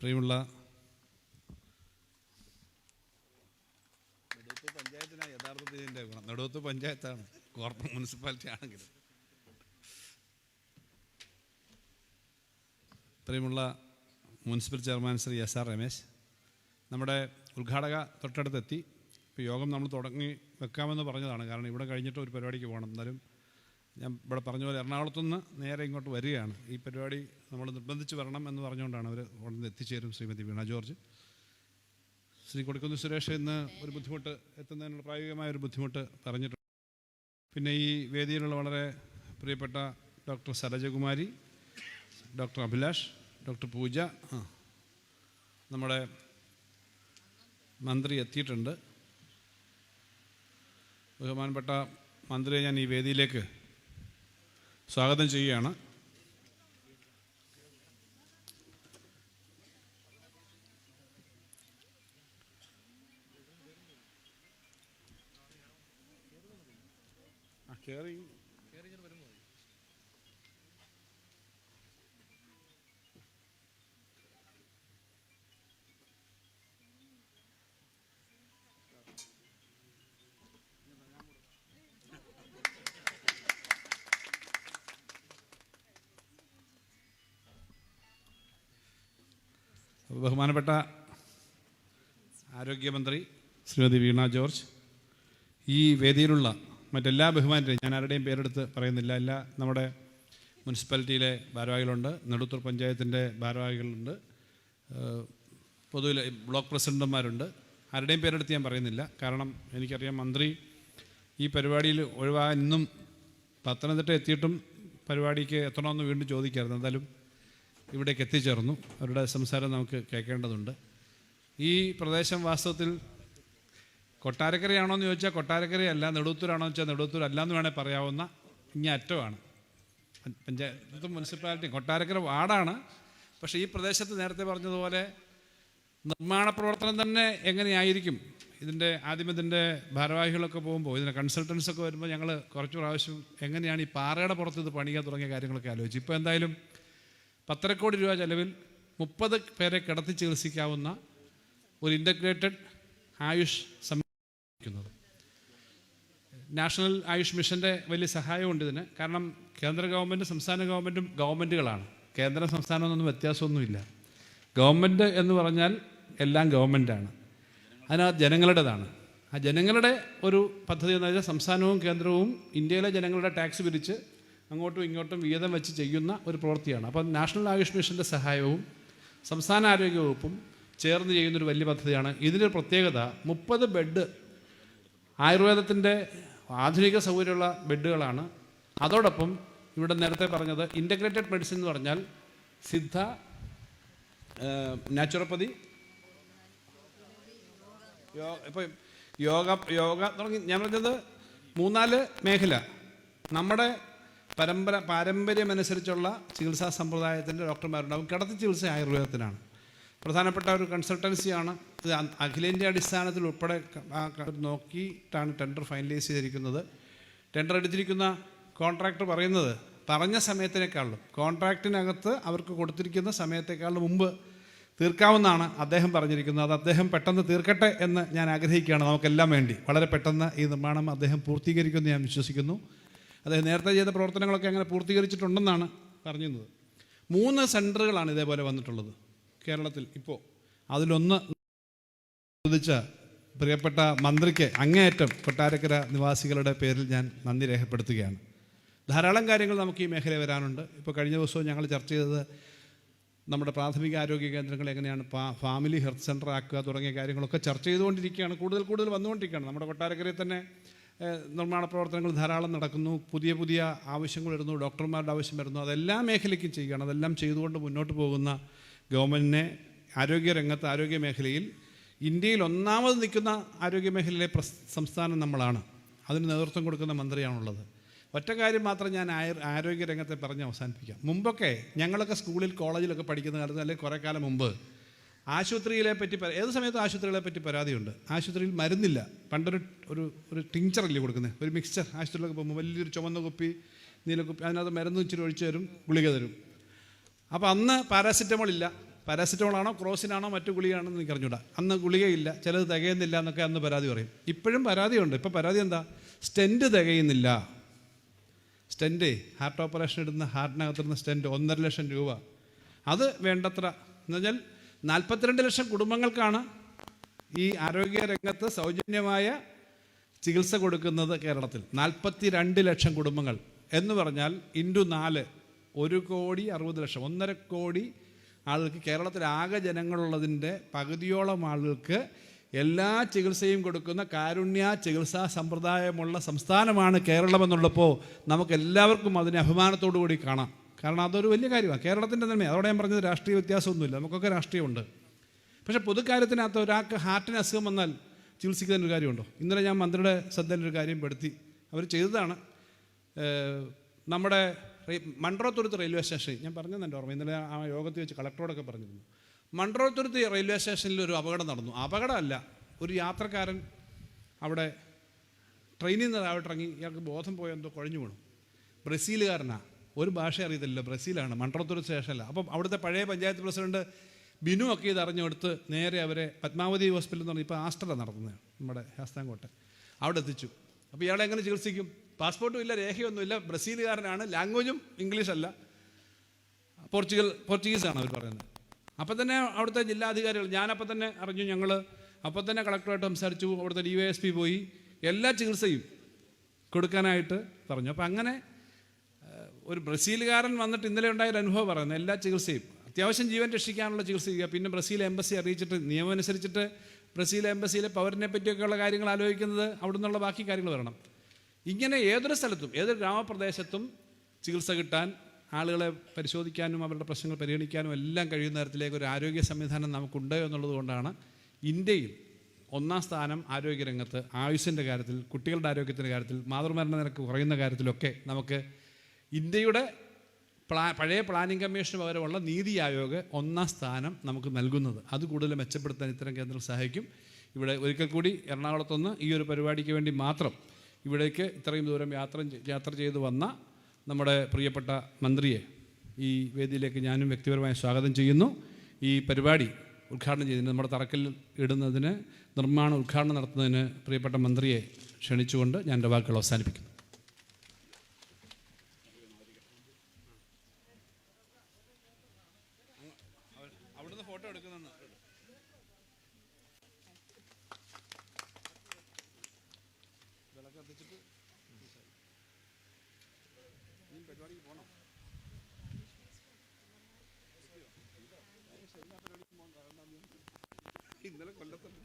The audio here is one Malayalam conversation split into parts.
പ്രിയമുള്ള നെടുവത്ത് പഞ്ചായത്തിനാണ് യഥാർത്ഥത്തിൽ ഇതിന്റെ ഗുണം. നെടുവത്ത് പഞ്ചായത്താണ്. കോർപ്പറേറ്റ് മുനിസിപ്പാലിറ്റി ആണെങ്കിൽ പ്രിയമുള്ള municipal chairman Shri S R Ramesh നമ്മുടെ ഉദ്ഘാടക തൊട്ടടുത്തെത്തി. ഇപ്പോൾ യോഗം നമ്മൾ തുടങ്ങി വെക്കാമെന്ന് പറഞ്ഞതാണ്. കാരണം ഇവിടെ കഴിഞ്ഞിട്ട് ഒരു പരിപാടിക്ക് പോകണം. എന്നാലും ഞാൻ ഇവിടെ പറഞ്ഞ പോലെ എറണാകുളത്തുനിന്ന് നേരെ ഇങ്ങോട്ട് വരികയാണ്. ഈ പരിപാടി നമ്മൾ നിർബന്ധിച്ച് വരണം എന്ന് പറഞ്ഞുകൊണ്ടാണ് അവർ ഉടനെ എത്തിച്ചേരും ശ്രീമതി വീണ ജോർജ്. ശ്രീ കൊടിക്കുന്ന് സുരേഷ് ഇന്ന് ഒരു ബുദ്ധിമുട്ട് എത്തുന്നതിനുള്ള പ്രായോഗികമായ ഒരു ബുദ്ധിമുട്ട് പറഞ്ഞിട്ടുണ്ട്. പിന്നെ ഈ വേദിയിലുള്ള വളരെ പ്രിയപ്പെട്ട doctor Sarajakumari doctor Abhilash doctor Pooja നമ്മുടെ മന്ത്രി എത്തിയിട്ടുണ്ട്. ബഹുമാനപ്പെട്ട മന്ത്രിയെ ഞാൻ ഈ വേദിയിലേക്ക് സ്വാഗതം ചെയ്യുകയാണ്. കയറി ബഹുമാനപ്പെട്ട ആരോഗ്യമന്ത്രി ശ്രീമതി വീണ ജോർജ് ഈ വേദിയിലുള്ള മറ്റെല്ലാ ബഹുമാനരെയും ഞാൻ ആരുടെയും പേരെടുത്ത് പറയുന്നില്ല. എല്ലാ നമ്മുടെ മുനിസിപ്പാലിറ്റിയിലെ ഭാരവാഹികളുണ്ട് നെടുത്തൂർ പഞ്ചായത്തിന്റെ ഭാരവാഹികളുണ്ട് പൊതുവിലെ ബ്ലോക്ക് പ്രസിഡന്റുമാരുണ്ട്. ആരുടെയും പേരെടുത്ത് ഞാൻ പറയുന്നില്ല. കാരണം എനിക്കറിയാം മന്ത്രി ഈ പരിപാടിയിൽ ഒഴിവാ ഇന്നും പത്തനംതിട്ട എത്തിയിട്ടും പരിപാടിക്ക് എത്തണമെന്ന് വീണ്ടും ചോദിക്കായിരുന്നു. എന്തായാലും ഇവിടേക്ക് എത്തിച്ചേർന്നു. അവരുടെ സംസാരം നമുക്ക് കേൾക്കേണ്ടതുണ്ട്. ഈ പ്രദേശം വാസ്തവത്തിൽ കൊട്ടാരക്കരയാണോ എന്ന് ചോദിച്ചാൽ കൊട്ടാരക്കരയല്ല നെടുത്തൂരാണോ എന്ന് വെച്ചാൽ നെടുത്തൂർ അല്ല എന്ന് വേണേൽ പറയാവുന്ന ഇങ്ങേ അറ്റമാണ്. പഞ്ചായത്ത് മുനിസിപ്പാലിറ്റി കൊട്ടാരക്കര വാർഡാണ്. പക്ഷേ ഈ പ്രദേശത്ത് നേരത്തെ പറഞ്ഞതുപോലെ നിർമ്മാണ പ്രവർത്തനം തന്നെ എങ്ങനെയായിരിക്കും? ഇതിന്റെ ആദ്യം ഇതിന്റെ ഭാരവാഹികളൊക്കെ പോകുമ്പോൾ ഇതിന്റെ കൺസൾട്ടൻസൊക്കെ വരുമ്പോൾ ഞങ്ങൾ കുറച്ച് പ്രാവശ്യം എങ്ങനെയാണ് ഈ പാറയുടെ പുറത്ത് ഇത് പണിയാൻ തുടങ്ങിയ കാര്യങ്ങളൊക്കെ ആലോചിച്ചു. ഇപ്പോൾ എന്തായാലും പത്തര കോടി രൂപ ചെലവിൽ മുപ്പത് പേരെ കിടത്തി ചികിത്സിക്കാവുന്ന ഒരു ഇന്റഗ്രേറ്റഡ് ആയുഷ് സംവിധാനം നാഷണൽ ആയുഷ് മിഷന്റെ വലിയ സഹായമുണ്ട് ഇതിന്. കാരണം കേന്ദ്ര ഗവൺമെന്റ് സംസ്ഥാന ഗവൺമെന്റും ഗവൺമെന്റുകളാണ് കേന്ദ്ര സംസ്ഥാനമൊന്നും വ്യത്യാസമൊന്നുമില്ല. ഗവൺമെന്റ് എന്ന് പറഞ്ഞാൽ എല്ലാം ഗവൺമെന്റാണ് അതിനകത്ത് ജനങ്ങളുടേതാണ്. ആ ജനങ്ങളുടെ ഒരു പദ്ധതി എന്ന് വെച്ചാൽ സംസ്ഥാനവും കേന്ദ്രവും ഇന്ത്യയിലെ ജനങ്ങളുടെ ടാക്സ് പിരിച്ച് അങ്ങോട്ടും ഇങ്ങോട്ടും വീതം വെച്ച് ചെയ്യുന്ന ഒരു പ്രവൃത്തിയാണ്. അപ്പം നാഷണൽ ആയുഷ് മിഷന്റെ സഹായവും സംസ്ഥാന ആരോഗ്യ വകുപ്പും ചേർന്ന് ചെയ്യുന്നൊരു വലിയ പദ്ധതിയാണ്. ഇതിന്റെ പ്രത്യേകത മുപ്പത് ബെഡ് ആയുർവേദത്തിന്റെ ആധുനിക സൗകര്യമുള്ള ബെഡുകളാണ്. അതോടൊപ്പം ഇവിടെ നേരത്തെ പറഞ്ഞത് ഇന്റഗ്രേറ്റഡ് മെഡിസിൻ എന്ന് പറഞ്ഞാൽ സിദ്ധ നാച്ചുറോപ്പതി യോ ഇപ്പോൾ യോഗ യോഗ തുടങ്ങി. ഞാൻ പറഞ്ഞത് മൂന്നാൽ മേഖല. നമ്മുടെ പരമ്പര പാരമ്പര്യമനുസരിച്ചുള്ള ചികിത്സാ സമ്പ്രദായത്തിന്റെ ഡോക്ടർമാരുണ്ടാവും. കിടത്തി ചികിത്സ ആയുർവേദത്തിനാണ്. പ്രധാനപ്പെട്ട ഒരു കൺസൾട്ടൻസിയാണ്. ഇത് അഖിലേന്ത്യാ അടിസ്ഥാനത്തിൽ ഉൾപ്പെടെ നോക്കിയിട്ടാണ് ടെൻഡർ ഫൈനലൈസ് ചെയ്തിരിക്കുന്നത്. ടെൻഡർ എടുത്തിരിക്കുന്ന കോൺട്രാക്ടർ പറയുന്നത് പറഞ്ഞ സമയത്തിനേക്കാളും കോൺട്രാക്റ്റിനകത്ത് അവർക്ക് കൊടുത്തിരിക്കുന്ന സമയത്തേക്കാളും മുമ്പ് തീർക്കാവുന്നതാണ് അദ്ദേഹം പറഞ്ഞിരിക്കുന്നത്. അത് അദ്ദേഹം പെട്ടെന്ന് തീർക്കട്ടെ എന്ന് ഞാൻ ആഗ്രഹിക്കുകയാണ്. നമുക്കെല്ലാം വേണ്ടി. വളരെ പെട്ടെന്ന് ഈ നിർമ്മാണം അദ്ദേഹം പൂർത്തീകരിക്കുമെന്ന് ഞാൻ വിശ്വസിക്കുന്നു. അദ്ദേഹം നേരത്തെ ചെയ്ത പ്രവർത്തനങ്ങളൊക്കെ അങ്ങനെ പൂർത്തീകരിച്ചിട്ടുണ്ടെന്നാണ് പറഞ്ഞിരുന്നത്. മൂന്ന് സെന്ററുകളാണ് ഇതേപോലെ വന്നിട്ടുള്ളത് കേരളത്തിൽ. ഇപ്പോൾ അതിലൊന്ന് ചോദിച്ച പ്രിയപ്പെട്ട മന്ത്രിക്ക് അങ്ങേയറ്റം കൊട്ടാരക്കര നിവാസികളുടെ പേരിൽ ഞാൻ നന്ദി രേഖപ്പെടുത്തുകയാണ്. ധാരാളം കാര്യങ്ങൾ നമുക്ക് ഈ മേഖല വരാനുണ്ട്. ഇപ്പോൾ കഴിഞ്ഞ ദിവസവും ഞങ്ങൾ ചർച്ച ചെയ്തത് നമ്മുടെ പ്രാഥമിക ആരോഗ്യ കേന്ദ്രങ്ങൾ എങ്ങനെയാണ് ഫാമിലി ഹെൽത്ത് സെന്റർ ആക്കുക തുടങ്ങിയ കാര്യങ്ങളൊക്കെ ചർച്ച ചെയ്തുകൊണ്ടിരിക്കുകയാണ്. കൂടുതൽ കൂടുതൽ വന്നുകൊണ്ടിരിക്കുകയാണ്. നമ്മുടെ കൊട്ടാരക്കരയിൽ തന്നെ നിർമ്മാണ പ്രവർത്തനങ്ങൾ ധാരാളം നടക്കുന്നു. പുതിയ പുതിയ ആവശ്യങ്ങൾ വരുന്നു. ഡോക്ടർമാരുടെ ആവശ്യം വരുന്നു. അതെല്ലാ മേഖലയ്ക്കും ചെയ്യുകയാണ്. അതെല്ലാം ചെയ്തുകൊണ്ട് മുന്നോട്ട് പോകുന്ന ഗവൺമെന്റിനെ ആരോഗ്യ രംഗത്ത് ആരോഗ്യ മേഖലയിൽ ഇന്ത്യയിൽ ഒന്നാമത് നിൽക്കുന്ന ആരോഗ്യ മേഖലയിലെ സംസ്ഥാനം നമ്മളാണ്. അതിന് നേതൃത്വം കൊടുക്കുന്ന മന്ത്രിയാണുള്ളത്. ഒറ്റ കാര്യം മാത്രം ഞാൻ ആരോഗ്യ രംഗത്തെ പറഞ്ഞ് അവസാനിപ്പിക്കാം. മുമ്പൊക്കെ ഞങ്ങളൊക്കെ സ്കൂളിൽ കോളേജിലൊക്കെ പഠിക്കുന്ന കാലത്ത് അല്ലെങ്കിൽ കുറേ കാലം മുമ്പ് ആശുപത്രിയിലെ പറ്റി ഏത് സമയത്തും ആശുപത്രികളെ പറ്റി പരാതിയുണ്ട്. ആശുപത്രിയിൽ മരുന്നില്ല. പണ്ടൊരു ഒരു ഒരു ടിങ്ചറല്ലേ കൊടുക്കുന്നത് ഒരു മിക്സ്ചർ ആശുപത്രിയിലൊക്കെ പോകുമ്പോൾ വലിയൊരു ചുവന്ന കുപ്പി നീല കുപ്പി അതിനകത്ത് മരുന്ന് ഇച്ചിരി ഒഴിച്ചു തരും ഗുളിക തരും. അപ്പോൾ അന്ന് പാരാസിറ്റമോൾ ഇല്ല. പാരാസിറ്റമോളാണോ ക്രോസിനാണോ മറ്റു ഗുളികയാണോ എന്ന് എനിക്ക് അറിഞ്ഞൂടാ. അന്ന് ഗുളികയില്ല. ചിലത് തികയുന്നില്ല എന്നൊക്കെ അന്ന് പരാതി പറയും. ഇപ്പോഴും പരാതിയുണ്ട്. ഇപ്പോൾ പരാതി എന്താ? സ്റ്റെന്റ് തികയുന്നില്ല. സ്റ്റെന്റ് ഹാർട്ട് ഓപ്പറേഷൻ ഇടുന്ന ഹാർട്ടിനകത്തിരുന്ന സ്റ്റെന്റ് ഒന്നര ലക്ഷം രൂപ. അത് വേണ്ടത്ര എന്ന് നാൽപ്പത്തിരണ്ട് ലക്ഷം കുടുംബങ്ങൾക്കാണ് ഈ ആരോഗ്യ രംഗത്ത് സൗജന്യമായ ചികിത്സ കൊടുക്കുന്നത് കേരളത്തിൽ. നാൽപ്പത്തി രണ്ട് ലക്ഷം കുടുംബങ്ങൾ. എന്ന് പറഞ്ഞാൽ ഇന്റു നാല് ഒരു കോടി അറുപത് ലക്ഷം. ഒന്നര കോടി ആളുകൾക്ക് കേരളത്തിൽ ആകെ ജനങ്ങളുള്ളതിന്റെ പകുതിയോളം ആളുകൾക്ക് എല്ലാ ചികിത്സയും കൊടുക്കുന്ന കാരുണ്യ ചികിത്സാ സമ്പ്രദായമുള്ള സംസ്ഥാനമാണ് കേരളമെന്നുള്ളപ്പോൾ നമുക്ക് എല്ലാവർക്കും അതിനെ അഭിമാനത്തോടു കൂടി കാണാം. കാരണം അതൊരു വലിയ കാര്യമാണ്. കേരളത്തിന്റെ തന്നെ അതോടെ ഞാൻ പറഞ്ഞത് രാഷ്ട്രീയ വ്യത്യാസമൊന്നുമില്ല. നമുക്കൊക്കെ രാഷ്ട്രീയമുണ്ട്. പക്ഷേ പൊതുക്കാര്യത്തിനകത്ത് ഒരാൾക്ക് ഹാർട്ടിന് അസുഖം വന്നാൽ ചികിത്സിക്കുന്ന ഒരു കാര്യമുണ്ടോ? ഇന്നലെ ഞാൻ മന്ത്രിയുടെ ശ്രദ്ധയിൽ ഒരു കാര്യം പെടുത്തി. അവർ ചെയ്തതാണ്. നമ്മുടെ മൺട്രോത്തുരുത്ത് റെയിൽവേ സ്റ്റേഷൻ ഞാൻ പറഞ്ഞതെന്റെ ഓർമ്മ ഇന്നലെ ആ യോഗത്തിൽ വെച്ച് കളക്ടറോടൊക്കെ പറഞ്ഞിരുന്നു. മൺട്രോത്തുരുത്ത് റെയിൽവേ സ്റ്റേഷനിൽ ഒരു അപകടം നടന്നു. അപകടമല്ല ഒരു യാത്രക്കാരൻ അവിടെ ട്രെയിനിൽ നിന്ന് ഇറങ്ങി ഇയാൾക്ക് ബോധം പോയെന്തോ കുഴഞ്ഞു വീണു. ബ്രസീലുകാരനാ. ഒരു ഭാഷ അറിയത്തില്ല ബ്രസീലാണ് മൺട്രോത്തുരുത്ത് സ്റ്റേഷനല്ല അപ്പം അവിടുത്തെ പഴയ പഞ്ചായത്ത് പ്രസിഡന്റ് ബിനു ഒക്കെ ഇത് അറിഞ്ഞെടുത്ത് നേരെ അവരെ പത്മാവതി ഹോസ്പിറ്റൽ എന്ന് പറഞ്ഞാൽ ഇപ്പോൾ ആസ്റ്ററാണ് നടത്തുന്നത് നമ്മുടെ ശാസ്താംകോട്ടെ അവിടെ എത്തിച്ചു. അപ്പോൾ ഇയാളെ എങ്ങനെ ചികിത്സിക്കും? പാസ്പോർട്ടും ഇല്ല രേഖയൊന്നും ഇല്ല. ബ്രസീലുകാരനാണ് ലാംഗ്വേജും ഇംഗ്ലീഷ് അല്ല. പോർച്ചുഗൽ പോർച്ചുഗീസാണ് അവർ പറയുന്നത്. അപ്പം തന്നെ അവിടുത്തെ ജില്ലാധികാരികൾ ഞാനപ്പം തന്നെ അറിഞ്ഞു ഞങ്ങൾ അപ്പോൾ തന്നെ കളക്ടറായിട്ട് സംസാരിച്ചു. അവിടുത്തെ ഡി വൈ എസ് പി പോയി. എല്ലാ ചികിത്സയും കൊടുക്കാനായിട്ട് പറഞ്ഞു. അപ്പം അങ്ങനെ ഒരു ബ്രസീലുകാരൻ വന്നിട്ട് ഇന്നലെ ഉണ്ടായ ഒരു അനുഭവം പറയുന്നത് എല്ലാ ചികിത്സയും അത്യാവശ്യം ജീവൻ രക്ഷിക്കാനുള്ള ചികിത്സ ചെയ്യുക. പിന്നെ ബ്രസീൽ എംബസി അറിയിച്ചിട്ട് നിയമം അനുസരിച്ചിട്ട് ബ്രസീൽ എംബസിയിലെ പൗരനെ പറ്റിയൊക്കെയുള്ള കാര്യങ്ങൾ ആലോചിക്കുന്നത് അവിടെ നിന്നുള്ള ബാക്കി കാര്യങ്ങൾ വരണം. ഇങ്ങനെ ഏതൊരു സ്ഥലത്തും ഏതൊരു ഗ്രാമപ്രദേശത്തും ചികിത്സ കിട്ടാൻ ആളുകളെ പരിശോധിക്കാനും അവരുടെ പ്രശ്നങ്ങൾ പരിഗണിക്കാനും എല്ലാം കഴിയുന്ന തരത്തിലേക്ക് ഒരു ആരോഗ്യ സംവിധാനം നമുക്കുണ്ട് എന്നുള്ളത് കൊണ്ടാണ് ഇന്ത്യയിൽ ഒന്നാം സ്ഥാനം ആരോഗ്യരംഗത്ത് ആയുസിന്റെ കാര്യത്തിൽ കുട്ടികളുടെ ആരോഗ്യത്തിന്റെ കാര്യത്തിൽ മാതൃമരണ നിരക്ക് കുറയുന്ന കാര്യത്തിലൊക്കെ നമുക്ക് ഇന്ത്യയുടെ പ്ലാ പഴയ പ്ലാനിംഗ് കമ്മീഷന് പകരമുള്ള നീതി ആയോഗ് ഒന്നാം സ്ഥാനം നമുക്ക് നൽകുന്നത്. അത് കൂടുതൽ മെച്ചപ്പെടുത്താൻ ഇത്തരം കേന്ദ്രം സഹായിക്കും. ഇവിടെ ഒരിക്കൽ കൂടി എറണാകുളത്തുനിന്ന് ഈ ഒരു പരിപാടിക്ക് വേണ്ടി മാത്രം ഇവിടേക്ക് ഇത്രയും ദൂരം യാത്ര യാത്ര ചെയ്ത് വന്ന നമ്മുടെ പ്രിയപ്പെട്ട മന്ത്രിയെ ഈ വേദിയിലേക്ക് ഞാനും വ്യക്തിപരമായി സ്വാഗതം ചെയ്യുന്നു. ഈ പരിപാടി ഉദ്ഘാടനം ചെയ്തതിന് നമ്മുടെ തറക്കൽ ഇടുന്നതിന് നിർമ്മാണ ഉദ്ഘാടനം നടത്തുന്നതിന് പ്രിയപ്പെട്ട മന്ത്രിയെ ക്ഷണിച്ചുകൊണ്ട് ഞാൻ എന്റെ വാക്കുകൾ അവസാനിപ്പിക്കുന്നു. ഇന്നലെ കൊല്ലത്തുണ്ട്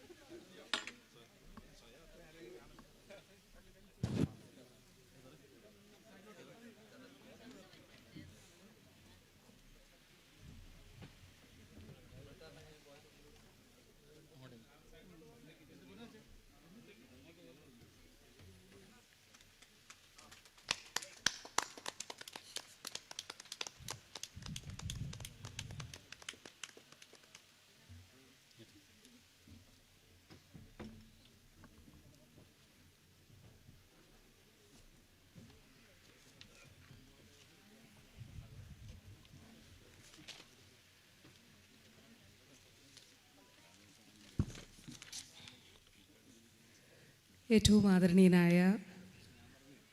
ഏറ്റവും ആദരണീയനായ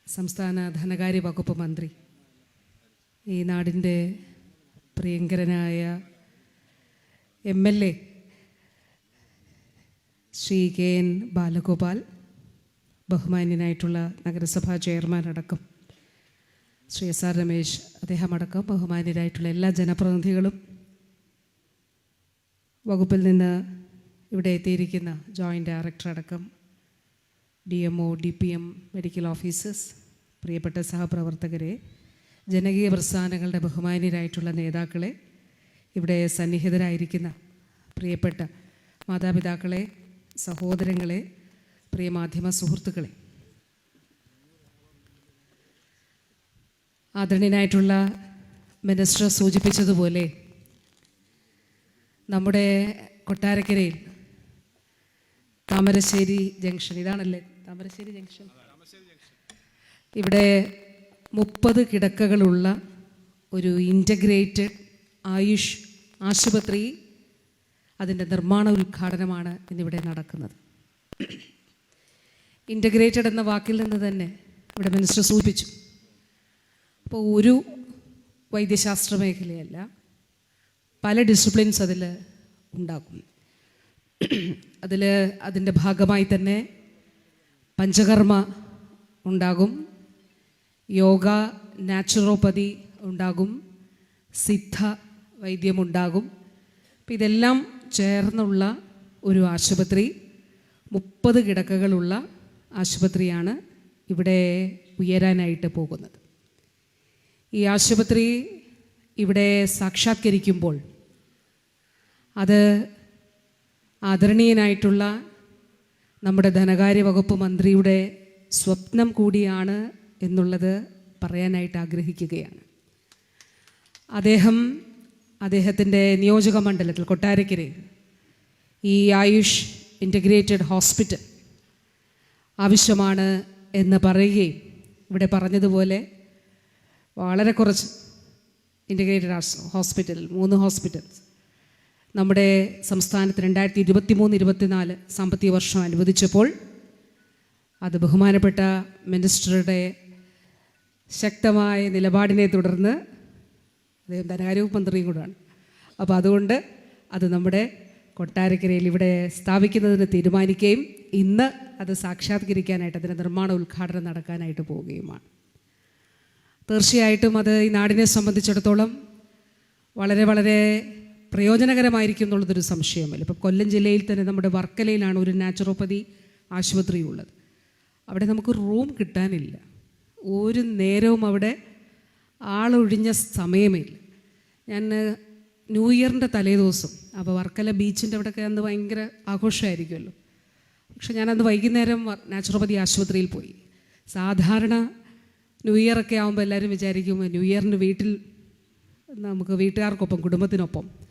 സംസ്ഥാന ധനകാര്യ വകുപ്പ് മന്ത്രി ഈ നാടിന്റെ പ്രിയങ്കരനായ M L A Shri K N Balagopal ബഹുമാന്യനായിട്ടുള്ള നഗരസഭാ ചെയർമാൻ അടക്കം ശ്രീ എസ് ആർ രമേശ് അദ്ദേഹം അടക്കം ബഹുമാന്യരായിട്ടുള്ള എല്ലാ ജനപ്രതിനിധികളും വകുപ്പിൽ നിന്ന് ഇവിടെ എത്തിയിരിക്കുന്ന ജോയിന്റ് ഡയറക്ടർ അടക്കം D M O D P M medical officers പ്രിയപ്പെട്ട സഹപ്രവർത്തകരെ ജനകീയ പ്രസ്ഥാനങ്ങളുടെ ബഹുമാനീയരായിട്ടുള്ള നേതാക്കളെ ഇവിടെ സന്നിഹിതരായിരിക്കുന്ന പ്രിയപ്പെട്ട മാതാപിതാക്കളെ സഹോദരങ്ങളെ പ്രിയ മാധ്യമ സുഹൃത്തുക്കളെ. ആദരണീയനായിട്ടുള്ള മിനിസ്റ്റർ സൂചിപ്പിച്ചതുപോലെ നമ്മുടെ കൊട്ടാരക്കരയിൽ താമരശ്ശേരി ജംഗ്ഷൻ ഇതാണല്ലേ? താമരശ്ശേരി ജംഗ്ഷൻ. ഇവിടെ മുപ്പത് കിടക്കകളുള്ള ഒരു ഇന്റഗ്രേറ്റഡ് ആയുഷ് ആശുപത്രി അതിന്റെ നിർമ്മാണ ഉദ്ഘാടനമാണ് ഇന്നിവിടെ നടക്കുന്നത്. ഇന്റഗ്രേറ്റഡ് എന്ന വാക്കിൽ നിന്ന് തന്നെ ഇവിടെ മിനിസ്റ്റർ സൂചിപ്പിച്ചു. അപ്പോൾ ഒരു വൈദ്യശാസ്ത്ര മേഖലയല്ല പല ഡിസിപ്ലിൻസ് അതിൽ ഉണ്ടാക്കും അതിൽ അതിന്റെ ഭാഗമായി തന്നെ പഞ്ചകർമ്മ ഉണ്ടാകും. യോഗ നാച്ചുറോപ്പതി ഉണ്ടാകും. സിദ്ധ വൈദ്യമുണ്ടാകും അപ്പം ഇതെല്ലാം ചേർന്നുള്ള ഒരു ആശുപത്രി മുപ്പത് കിടക്കകളുള്ള ആശുപത്രിയാണ് ഇവിടെ ഉയരാനായിട്ട് പോകുന്നത്. ഈ ആശുപത്രി ഇവിടെ സാക്ഷാത്കരിക്കുമ്പോൾ അത് ആദരണീയനായിട്ടുള്ള നമ്മുടെ ധനകാര്യ വകുപ്പ് മന്ത്രിയുടെ സ്വപ്നം കൂടിയാണ് എന്നുള്ളത് പറയാനായിട്ട് ആഗ്രഹിക്കുകയാണ്. അദ്ദേഹം അദ്ദേഹത്തിന്റെ നിയോജക മണ്ഡലത്തിൽ കൊട്ടാരക്കരയിൽ ഈ ആയുഷ് ഇന്റഗ്രേറ്റഡ് ഹോസ്പിറ്റൽ ആവശ്യമാണ് എന്ന് പറയുകയും ഇവിടെ പറഞ്ഞതുപോലെ വളരെ കുറച്ച് ഇന്റഗ്രേറ്റഡ് ഹോസ്പിറ്റൽ മൂന്ന് ഹോസ്പിറ്റൽസ് നമ്മുടെ സംസ്ഥാനത്ത് രണ്ടായിരത്തി ഇരുപത്തി മൂന്ന് ഇരുപത്തിനാല് സാമ്പത്തിക വർഷം അനുവദിച്ചപ്പോൾ അത് ബഹുമാനപ്പെട്ട മിനിസ്റ്ററുടെ ശക്തമായ നിലപാടിനെ തുടർന്ന് അദ്ദേഹം ധനകാര്യ വകുപ്പ് മന്ത്രിയും കൂടാണ് അപ്പോൾ അതുകൊണ്ട് അത് നമ്മുടെ കൊട്ടാരക്കരയിൽ ഇവിടെ സ്ഥാപിക്കുന്നതിന് തീരുമാനിക്കുകയും ഇന്ന് അത് സാക്ഷാത്കരിക്കാനായിട്ട് അതിന്റെ നിർമ്മാണ ഉദ്ഘാടനം നടക്കാനായിട്ട് പോവുകയുമാണ്. തീർച്ചയായിട്ടും അത് ഈ നാടിനെ സംബന്ധിച്ചിടത്തോളം വളരെ വളരെ പ്രയോജനകരമായിരിക്കും എന്നുള്ളതൊരു സംശയമല്ല ഇപ്പോൾ കൊല്ലം ജില്ലയിൽ തന്നെ നമ്മുടെ വർക്കലയിലാണ് ഒരു നാച്ചുറോപ്പതി ആശുപത്രി ഉള്ളത് അവിടെ നമുക്ക് റൂം കിട്ടാനില്ല. ഒരു നേരവും അവിടെ ആളൊഴിഞ്ഞ സമയമില്ല. ഞാൻ ന്യൂ ഇയറിന്റെ തലേദിവസം അപ്പോൾ വർക്കല ബീച്ചിന്റെ അവിടെയൊക്കെ അന്ന് ഭയങ്കര ആഘോഷമായിരിക്കുമല്ലോ. പക്ഷെ ഞാനന്ന് വൈകുന്നേരം നാച്ചുറോപ്പതി ആശുപത്രിയിൽ പോയി. സാധാരണ ന്യൂ ഇയറൊക്കെ ആകുമ്പോൾ എല്ലാവരും വിചാരിക്കും ന്യൂ ഇയറിന് വീട്ടിൽ നമുക്ക് വീട്ടുകാർക്കൊപ്പം കുടുംബത്തിനൊപ്പം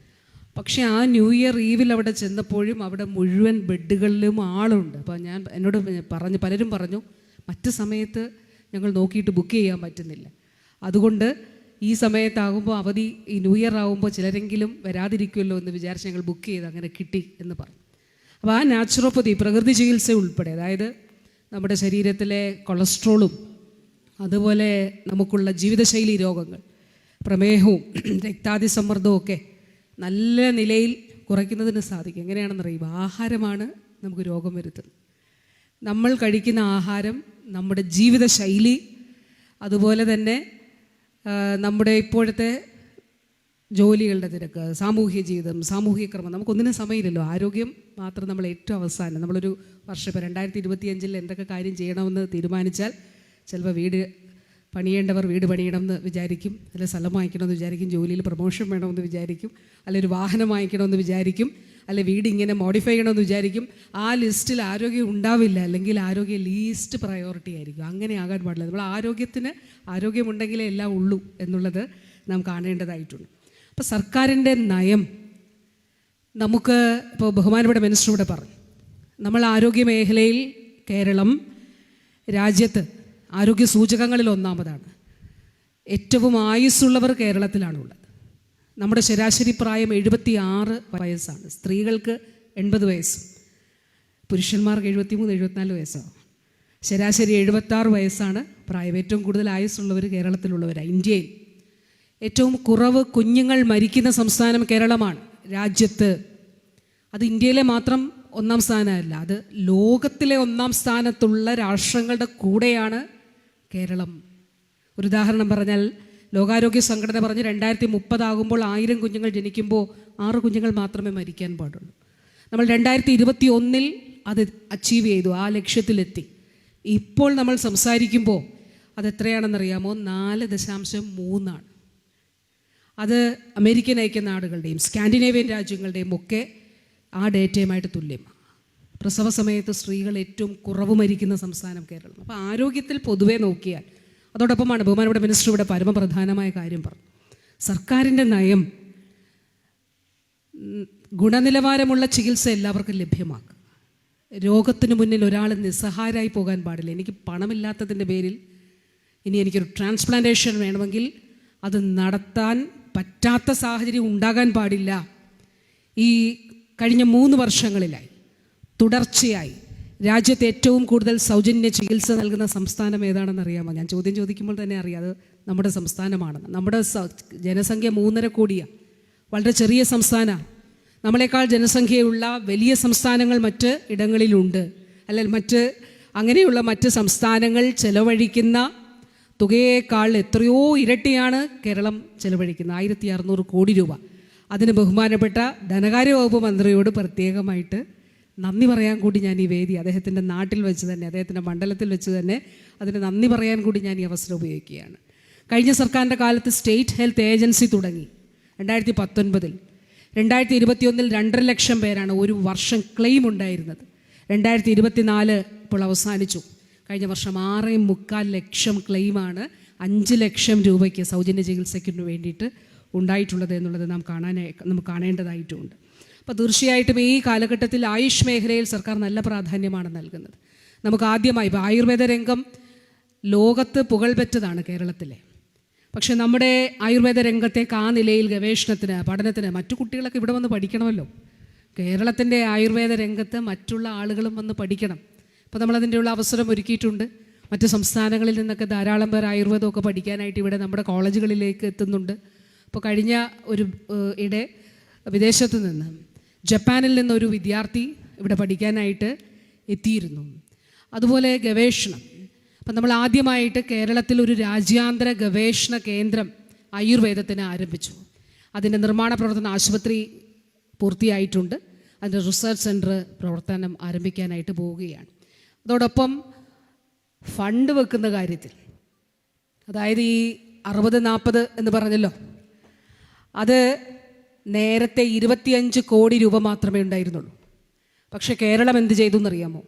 പക്ഷേ ആ ന്യൂ ഇയർ ഈവിൽ അവിടെ ചെന്നപ്പോഴും അവിടെ മുഴുവൻ ബെഡുകളിലും ആളുണ്ട്. അപ്പോൾ ഞാൻ എന്നോട് പറഞ്ഞു പലരും പറഞ്ഞു മറ്റ് സമയത്ത് ഞങ്ങൾ നോക്കിയിട്ട് ബുക്ക് ചെയ്യാൻ പറ്റുന്നില്ല. അതുകൊണ്ട് ഈ സമയത്താകുമ്പോൾ അവധി ഈ ന്യൂ ഇയർ ആകുമ്പോൾ ചിലരെങ്കിലും വരാതിരിക്കുമല്ലോ എന്ന് വിചാരിച്ച് ഞങ്ങൾ ബുക്ക് ചെയ്ത് അങ്ങനെ കിട്ടി എന്ന് പറഞ്ഞു. അപ്പോൾ ആ നാച്ചുറോപ്പതി പ്രകൃതി ചികിത്സ ഉൾപ്പെടെ അതായത് നമ്മുടെ ശരീരത്തിലെ കൊളസ്ട്രോളും അതുപോലെ നമുക്കുള്ള ജീവിതശൈലി രോഗങ്ങൾ പ്രമേഹവും രക്താതിസമ്മർദ്ദവും ഒക്കെ നല്ല നിലയിൽ കുറയ്ക്കുന്നതിന് സാധിക്കും. എങ്ങനെയാണെന്നറിയുമോ ആഹാരമാണ് നമുക്ക് രോഗം വരുത്തുന്നത്. നമ്മൾ കഴിക്കുന്ന ആഹാരം നമ്മുടെ ജീവിതശൈലി അതുപോലെ തന്നെ നമ്മുടെ ഇപ്പോഴത്തെ ജോലികളുടെ തിരക്ക് സാമൂഹ്യ ജീവിതം സാമൂഹിക ക്രമം നമുക്കൊന്നിനും സമയമില്ലല്ലോ. ആരോഗ്യം മാത്രം നമ്മൾ ഏറ്റവും അവസാനം. നമ്മളൊരു വർഷം ഇപ്പോൾ രണ്ടായിരത്തി ഇരുപത്തിയഞ്ചിൽ എന്തൊക്കെ കാര്യം ചെയ്യണമെന്ന് തീരുമാനിച്ചാൽ ചിലപ്പോൾ വീട് പണിയേണ്ടവർ വീട് പണിയണം പണിയണമെന്ന് വിചാരിക്കും. അല്ലെ സ്ഥലം വാങ്ങിക്കണമെന്ന് വിചാരിക്കും. ജോലിയിൽ പ്രൊമോഷൻ വേണമെന്ന് വിചാരിക്കും. അല്ലെ ഒരു വാഹനം വാങ്ങിക്കണമെന്ന് വിചാരിക്കും. അല്ലെ വീട് ഇങ്ങനെ മോഡിഫൈ ചെയ്യണമെന്ന് വിചാരിക്കും. ആ ലിസ്റ്റിൽ ആരോഗ്യം ഉണ്ടാവില്ല. അല്ലെങ്കിൽ ആരോഗ്യം ലീസ്റ്റ് പ്രയോറിറ്റി ആയിരിക്കും. അങ്ങനെ ആകാൻ പാടില്ല. നമ്മൾ ആരോഗ്യത്തിന് ആരോഗ്യമുണ്ടെങ്കിലേ എല്ലാം ഉള്ളൂ എന്നുള്ളത് നാം കാണേണ്ടതായിട്ടുണ്ട്. അപ്പോൾ സർക്കാരിന്റെ നയം നമുക്ക് ഇപ്പോൾ ബഹുമാനപ്പെട്ട മിനിസ്റ്റർ ഇവിടെ പറഞ്ഞു. നമ്മൾ ആരോഗ്യ മേഖലയിൽ കേരളം രാജ്യത്ത് ആരോഗ്യ സൂചകങ്ങളിൽ ഒന്നാമതാണ്. ഏറ്റവും ആയുസ്സുള്ളവർ കേരളത്തിലാണുള്ളത്. നമ്മുടെ ശരാശരി പ്രായം എഴുപത്തി ആറ് വയസ്സാണ്. സ്ത്രീകൾക്ക് എൺപത് വയസ്സും പുരുഷന്മാർക്ക് എഴുപത്തിമൂന്ന് എഴുപത്തിനാല് വയസ്സാണ് ശരാശരി എഴുപത്താറ് വയസ്സാണ് പ്രായം. ഏറ്റവും കൂടുതൽ ആയുസ്സുള്ളവർ കേരളത്തിലുള്ളവരാണ് ഇന്ത്യയിൽ ഏറ്റവും കുറവ് കുഞ്ഞുങ്ങൾ മരിക്കുന്ന സംസ്ഥാനം കേരളമാണ്. രാജ്യത്ത് അത് ഇന്ത്യയിലെ മാത്രം ഒന്നാം സ്ഥാനമല്ല. അത് ലോകത്തിലെ ഒന്നാം സ്ഥാനത്തുള്ള രാഷ്ട്രങ്ങളുടെ കൂടെയാണ് കേരളം. ഒരു ഉദാഹരണം പറഞ്ഞാൽ ലോകാരോഗ്യ സംഘടന പറഞ്ഞ് രണ്ടായിരത്തി മുപ്പതാകുമ്പോൾ ആയിരം കുഞ്ഞുങ്ങൾ ജനിക്കുമ്പോൾ ആറ് കുഞ്ഞുങ്ങൾ മാത്രമേ മരിക്കാൻ പാടുള്ളൂ. നമ്മൾ രണ്ടായിരത്തി ഇരുപത്തി ഒന്നിൽ അത് അച്ചീവ് ചെയ്തു ആ ലക്ഷ്യത്തിലെത്തി. ഇപ്പോൾ നമ്മൾ സംസാരിക്കുമ്പോൾ അത് എത്രയാണെന്നറിയാമോ? നാല് ദശാംശം മൂന്നാണ്. അത് അമേരിക്കൻ ഐക്യ ഐക്യനാടുകളുടെയും സ്കാൻഡിനേവിയൻ രാജ്യങ്ങളുടെയും ഒക്കെ ആ ഡേറ്റയുമായിട്ട് തുല്യമാണ്. പ്രസവ സമയത്ത് സ്ത്രീകൾ ഏറ്റവും കുറവ് മരിക്കുന്ന സംസ്ഥാനം കേരളം. അപ്പോൾ ആരോഗ്യത്തിൽ പൊതുവെ നോക്കിയാൽ അതോടൊപ്പമാണ് ബഹുമാനപ്പെട്ട മിനിസ്റ്റർ ഇവിടെ പരമപ്രധാനമായ കാര്യം പറഞ്ഞു സർക്കാരിന്റെ നയം ഗുണനിലവാരമുള്ള ചികിത്സ എല്ലാവർക്കും ലഭ്യമാക്കുക. രോഗത്തിന് മുന്നിൽ ഒരാൾ നിസ്സഹായരായി പോകാൻ പാടില്ല. എനിക്ക് പണമില്ലാത്തതിന്റെ പേരിൽ ഇനി എനിക്കൊരു ട്രാൻസ്പ്ലാന്റേഷൻ വേണമെങ്കിൽ അത് നടത്താൻ പറ്റാത്ത സാഹചര്യം ഉണ്ടാകാൻ പാടില്ല. ഈ കഴിഞ്ഞ മൂന്ന് വർഷങ്ങളിലായി തുടർച്ചയായി. രാജ്യത്ത് ഏറ്റവും കൂടുതൽ സൗജന്യ ചികിത്സ നൽകുന്ന സംസ്ഥാനം ഏതാണെന്ന് അറിയാമോ? ഞാൻ ചോദ്യം ചോദിക്കുമ്പോൾ തന്നെ അറിയാം. അത് നമ്മുടെ സംസ്ഥാനമാണെന്ന് നമ്മുടെ ജനസംഖ്യ മൂന്നര കോടിയാണ് വളരെ ചെറിയ സംസ്ഥാനമാണ് നമ്മളെക്കാൾ ജനസംഖ്യയുള്ള വലിയ സംസ്ഥാനങ്ങൾ മറ്റ് ഇടങ്ങളിലുണ്ട്. അല്ലെങ്കിൽ മറ്റ് അങ്ങനെയുള്ള മറ്റ് സംസ്ഥാനങ്ങൾ ചെലവഴിക്കുന്ന തുകയേക്കാൾ എത്രയോ ഇരട്ടിയാണ് കേരളം ചെലവഴിക്കുന്നത്. ആയിരത്തി അറുന്നൂറ് കോടി രൂപ. അതിന് ബഹുമാനപ്പെട്ട ധനകാര്യ വകുപ്പ് മന്ത്രിയോട് പ്രത്യേകമായിട്ട് നന്ദി പറയാൻ കൂടി ഞാൻ ഈ വേദി അദ്ദേഹത്തിന്റെ നാട്ടിൽ വെച്ച് തന്നെ അദ്ദേഹത്തിന്റെ മണ്ഡലത്തിൽ വെച്ച് തന്നെ അതിന് നന്ദി പറയാൻ കൂടി ഞാൻ ഈ അവസരം ഉപയോഗിക്കുകയാണ്. കഴിഞ്ഞ സർക്കാരിന്റെ കാലത്ത് സ്റ്റേറ്റ് ഹെൽത്ത് ഏജൻസി തുടങ്ങി രണ്ടായിരത്തി പത്തൊൻപതിൽ രണ്ടായിരത്തി ഇരുപത്തിയൊന്നിൽ രണ്ടര ലക്ഷം പേരാണ് ഒരു വർഷം ക്ലെയിം ഉണ്ടായിരുന്നത്. രണ്ടായിരത്തി ഇരുപത്തിനാല് ഇപ്പോൾ അവസാനിച്ചു. കഴിഞ്ഞ വർഷം ആറ് മുക്കാൽ ലക്ഷം ക്ലെയിമാണ് അഞ്ച് ലക്ഷം രൂപയ്ക്ക് സൗജന്യ ചികിത്സയ്ക്ക് വേണ്ടിയിട്ട് ഉണ്ടായിട്ടുള്ളത് എന്നുള്ളത് നാം കാണാനായി നമുക്ക് കാണേണ്ടതായിട്ടുമുണ്ട് അപ്പോൾ തീർച്ചയായിട്ടും ഈ കാലഘട്ടത്തിൽ ആയുഷ് മേഖലയിൽ സർക്കാർ നല്ല പ്രാധാന്യമാണ് നൽകുന്നത്. നമുക്ക് ആദ്യമായി ഇപ്പോൾ ആയുർവേദ രംഗം ലോകത്ത് പുകൾപെറ്റതാണ് കേരളത്തിലെ. പക്ഷെ നമ്മുടെ ആയുർവേദ രംഗത്തേക്ക് ആ നിലയിൽ ഗവേഷണത്തിന് പഠനത്തിന് മറ്റു കുട്ടികളൊക്കെ ഇവിടെ വന്ന് പഠിക്കണമല്ലോ. കേരളത്തിന്റെ ആയുർവേദ രംഗത്ത് മറ്റുള്ള ആളുകളും വന്ന് പഠിക്കണം. അപ്പോൾ നമ്മളതിന്റെ ഉള്ള അവസരം ഒരുക്കിയിട്ടുണ്ട്. മറ്റ് സംസ്ഥാനങ്ങളിൽ നിന്നൊക്കെ ധാരാളം പേർ ആയുർവേദമൊക്കെ പഠിക്കാനായിട്ട് ഇവിടെ നമ്മുടെ കോളേജുകളിലേക്ക് എത്തുന്നുണ്ട്. അപ്പോൾ കഴിഞ്ഞ ഒരു ഇടെ വിദേശത്ത് നിന്ന് ജപ്പാനിൽ നിന്നൊരു വിദ്യാർത്ഥി ഇവിടെ പഠിക്കാനായിട്ട് എത്തിയിരുന്നു. അതുപോലെ ഗവേഷണം. അപ്പം നമ്മൾ ആദ്യമായിട്ട് കേരളത്തിൽ ഒരു രാജ്യാന്തര ഗവേഷണ കേന്ദ്രം ആയുർവേദത്തിന് ആരംഭിച്ചു. അതിന്റെ നിർമ്മാണ പ്രവർത്തന ആശുപത്രി പൂർത്തിയായിട്ടുണ്ട്. അതിന്റെ റിസർച്ച് സെന്റർ പ്രവർത്തനം ആരംഭിക്കാനായിട്ട് പോവുകയാണ്. അതോടൊപ്പം ഫണ്ട് വെക്കുന്ന കാര്യത്തിൽ. അതായത് ഈ അറുപത് നാൽപ്പത് എന്ന് പറഞ്ഞല്ലോ. അത് നേരത്തെ ഇരുപത്തിയഞ്ച് കോടി രൂപ മാത്രമേ ഉണ്ടായിരുന്നുള്ളൂ. പക്ഷെ കേരളം എന്ത് ചെയ്തു എന്നറിയാമോ?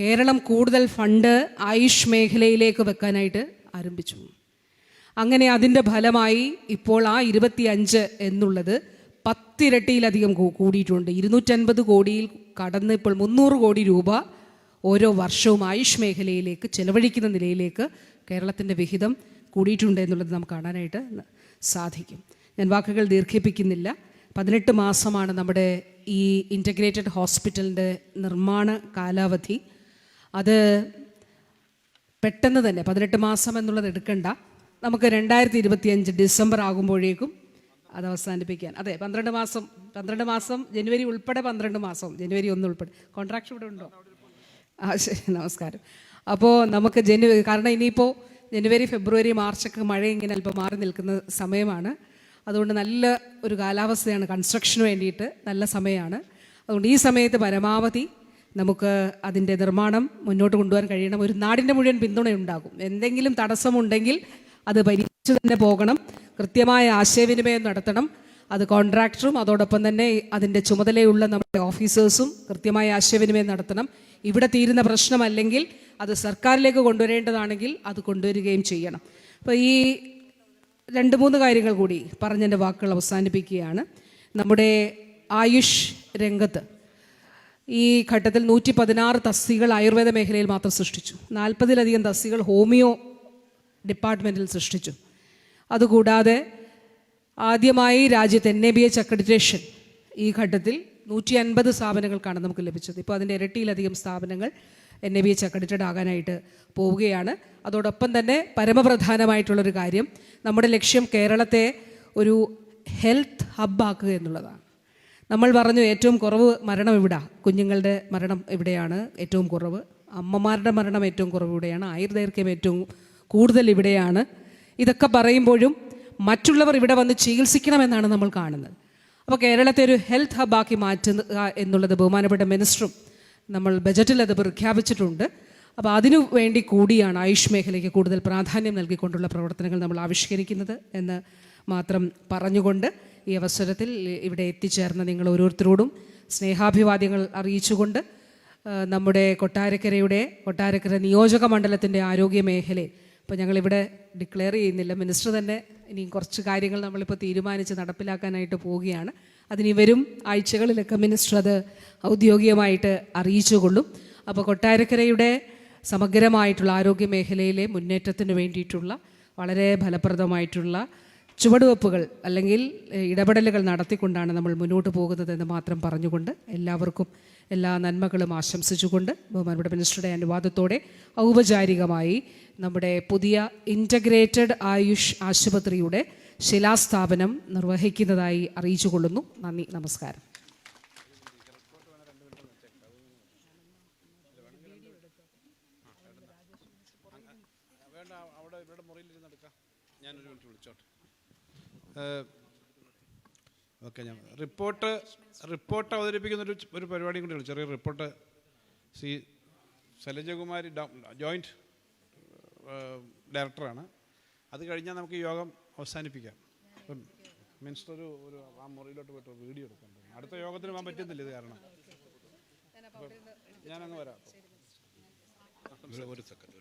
കേരളം കൂടുതൽ ഫണ്ട് ആയുഷ് മേഖലയിലേക്ക് വെക്കാനായിട്ട് ആരംഭിച്ചു. അങ്ങനെ അതിന്റെ ഫലമായി ഇപ്പോൾ ആ ഇരുപത്തിയഞ്ച് എന്നുള്ളത് പത്തിരട്ടിയിലധികം കൂടിയിട്ടുണ്ട്. ഇരുന്നൂറ്റൻപത് കോടിയിൽ കടന്ന് ഇപ്പോൾ മുന്നൂറ് കോടി രൂപ ഓരോ വർഷവും ആയുഷ് മേഖലയിലേക്ക് ചെലവഴിക്കുന്ന നിലയിലേക്ക് കേരളത്തിന്റെ വിഹിതം കൂടിയിട്ടുണ്ട് എന്നുള്ളത് നമുക്ക് കാണാനായിട്ട് സാധിക്കും. ഞാൻ വാക്കുകൾ ദീർഘിപ്പിക്കുന്നില്ല. പതിനെട്ട് മാസമാണ് നമ്മുടെ ഈ ഇന്റഗ്രേറ്റഡ് ഹോസ്പിറ്റലിന്റെ നിർമ്മാണ കാലാവധി. അത് പെട്ടെന്ന് തന്നെ പതിനെട്ട് മാസം എന്നുള്ളത് എടുക്കണ്ട. നമുക്ക് രണ്ടായിരത്തി ഇരുപത്തിയഞ്ച് ഡിസംബർ ആകുമ്പോഴേക്കും അത് അവസാനിപ്പിക്കാൻ. അതെ പന്ത്രണ്ട് മാസം പന്ത്രണ്ട് മാസം ജനുവരി ഉൾപ്പെടെ പന്ത്രണ്ട് മാസം ജനുവരി ഒന്ന് ഉൾപ്പെടെ. കോൺട്രാക്ട് ഇവിടെ ഉണ്ടോ? ആ ശരി നമസ്കാരം. അപ്പോൾ നമുക്ക് ജനുവരി കാരണം ഇനിയിപ്പോൾ ജനുവരി ഫെബ്രുവരി മാർച്ചൊക്കെ മഴ ഇങ്ങനെ അല്പം മാറി നിൽക്കുന്ന സമയമാണ്. അതുകൊണ്ട് നല്ല ഒരു കാലാവസ്ഥയാണ് കൺസ്ട്രക്ഷന് വേണ്ടിയിട്ട് നല്ല സമയമാണ്. അതുകൊണ്ട് ഈ സമയത്ത് പരമാവധി നമുക്ക് അതിന്റെ നിർമ്മാണം മുന്നോട്ട് കൊണ്ടുപോകാൻ കഴിയണം. ഒരു നാടിന്റെ മുഴുവൻ പിന്തുണയുണ്ടാകും. എന്തെങ്കിലും തടസ്സമുണ്ടെങ്കിൽ അത് പരിഹരിച്ചു തന്നെ പോകണം. കൃത്യമായ ആശയവിനിമയം നടത്തണം. അത് കോൺട്രാക്ടറും അതോടൊപ്പം തന്നെ അതിന്റെ ചുമതലയുള്ള നമ്മുടെ ഓഫീസേഴ്സും കൃത്യമായ ആശയവിനിമയം നടത്തണം. ഇവിടെ തീരുന്ന പ്രശ്നമല്ലെങ്കിൽ അത് സർക്കാരിലേക്ക് കൊണ്ടുവരേണ്ടതാണെങ്കിൽ അത് കൊണ്ടുവരികയും ചെയ്യണം. അപ്പോൾ ഈ രണ്ട് മൂന്ന് കാര്യങ്ങൾ കൂടി പറഞ്ഞെന്റെ വാക്കുകൾ അവസാനിപ്പിക്കുകയാണ്. നമ്മുടെ ആയുഷ് രംഗത്ത് ഈ ഘട്ടത്തിൽ നൂറ്റി പതിനാറ് തസ്തികൾ ആയുർവേദ മേഖലയിൽ മാത്രം സൃഷ്ടിച്ചു. നാൽപ്പതിലധികം തസ്തികൾ ഹോമിയോ ഡിപ്പാർട്ട്മെന്റിൽ സൃഷ്ടിച്ചു. അതുകൂടാതെ ആദ്യമായി രാജ്യത്ത് N A B H accreditation ഈ ഘട്ടത്തിൽ നൂറ്റി അൻപത് സ്ഥാപനങ്ങൾക്കാണ് നമുക്ക് ലഭിച്ചത്. ഇപ്പോൾ അതിന്റെ ഇരട്ടിയിലധികം സ്ഥാപനങ്ങൾ N A B H accredited ആകാനായിട്ട് പോവുകയാണ്. അതോടൊപ്പം തന്നെ പരമപ്രധാനമായിട്ടുള്ളൊരു കാര്യം നമ്മുടെ ലക്ഷ്യം കേരളത്തെ ഒരു ഹെൽത്ത് ഹബ്ബാക്കുക എന്നുള്ളതാണ്. നമ്മൾ പറഞ്ഞു ഏറ്റവും കുറവ് മരണം ഇവിടെ. കുഞ്ഞുങ്ങളുടെ മരണം ഇവിടെയാണ് ഏറ്റവും കുറവ്. അമ്മമാരുടെ മരണം ഏറ്റവും കുറവ് ഇവിടെയാണ്. ആയുർദൈർഘ്യം ഏറ്റവും കൂടുതൽ ഇവിടെയാണ്. ഇതൊക്കെ പറയുമ്പോഴും മറ്റുള്ളവർ ഇവിടെ വന്ന് ചികിത്സിക്കണമെന്നാണ് നമ്മൾ കാണുന്നത്. അപ്പോൾ കേരളത്തെ ഒരു ഹെൽത്ത് ഹബ്ബാക്കി മാറ്റുക എന്നുള്ളത് ബഹുമാനപ്പെട്ട മിനിസ്റ്ററും നമ്മൾ ബജറ്റിൽ അത് പ്രഖ്യാപിച്ചിട്ടുണ്ട്. അപ്പോൾ അതിനു വേണ്ടി കൂടിയാണ് ആയുഷ് മേഖലയ്ക്ക് കൂടുതൽ പ്രാധാന്യം നൽകിക്കൊണ്ടുള്ള പ്രവർത്തനങ്ങൾ നമ്മൾ ആവിഷ്കരിക്കുന്നത് എന്ന് മാത്രം പറഞ്ഞുകൊണ്ട് ഈ അവസരത്തിൽ ഇവിടെ എത്തിച്ചേർന്ന നിങ്ങൾ ഓരോരുത്തരോടും സ്നേഹാഭിവാദ്യങ്ങൾ അറിയിച്ചുകൊണ്ട് നമ്മുടെ കൊട്ടാരക്കരയുടെ കൊട്ടാരക്കര നിയോജക മണ്ഡലത്തിന്റെ ആരോഗ്യ മേഖലയിൽ ഇപ്പോൾ ഞങ്ങളിവിടെ ഡിക്ലെയർ ചെയ്യുന്നില്ല. മിനിസ്റ്റർ തന്നെ ഇനി കുറച്ച് കാര്യങ്ങൾ നമ്മളിപ്പോൾ തീരുമാനിച്ച് നടപ്പിലാക്കാനായിട്ട് പോവുകയാണ്. അതിനി വരും ആഴ്ചകളിലൊക്കെ മിനിസ്റ്റർ അത് ഔദ്യോഗികമായിട്ട് അറിയിച്ചുകൊള്ളും. അപ്പോൾ കൊട്ടാരക്കരയുടെ സമഗ്രമായിട്ടുള്ള ആരോഗ്യ മേഖലയിലെ മുന്നേറ്റത്തിന് വേണ്ടിയിട്ടുള്ള വളരെ ഫലപ്രദമായിട്ടുള്ള ചുവടുവെപ്പുകൾ അല്ലെങ്കിൽ ഇടപെടലുകൾ നടത്തിക്കൊണ്ടാണ് നമ്മൾ മുന്നോട്ട് പോകുന്നതെന്ന് മാത്രം പറഞ്ഞുകൊണ്ട് എല്ലാവർക്കും എല്ലാ നന്മകളും ആശംസിച്ചുകൊണ്ട് ബഹുമാനപ്പെട്ട മിനിസ്റ്ററുടെ അനുവാദത്തോടെ ഔപചാരികമായി നമ്മുടെ പുതിയ ഇന്റഗ്രേറ്റഡ് ആയുഷ് ആശുപത്രിയുടെ ശിലാസ്ഥാപനം നിർവഹിക്കുന്നതായി അറിയിച്ചുകൊള്ളുന്നു. നന്ദി നമസ്കാരം. ഓക്കെ ഞാൻ റിപ്പോർട്ട് റിപ്പോർട്ട് അവതരിപ്പിക്കുന്ന ഒരു ഒരു പരിപാടിയും കൂടിയുള്ളൂ ചെറിയ റിപ്പോർട്ട്. സി ശൈലജകുമാരി ജോയിന്റ് ഡയറക്ടറാണ്. അത് കഴിഞ്ഞാൽ നമുക്ക് യോഗം അവസാനിപ്പിക്കാം. അപ്പം മിനിസ്റ്റർ ഒരു ഒരു ആ മുറിയിലോട്ട് പോയിട്ട് വീഡിയോ എടുക്കാൻ അടുത്ത യോഗത്തിന് പോകാൻ പറ്റുന്നില്ല ഇത് കാരണം. ഞാനങ്ങ് വരാം. ഒരു സെക്കൻഡ്.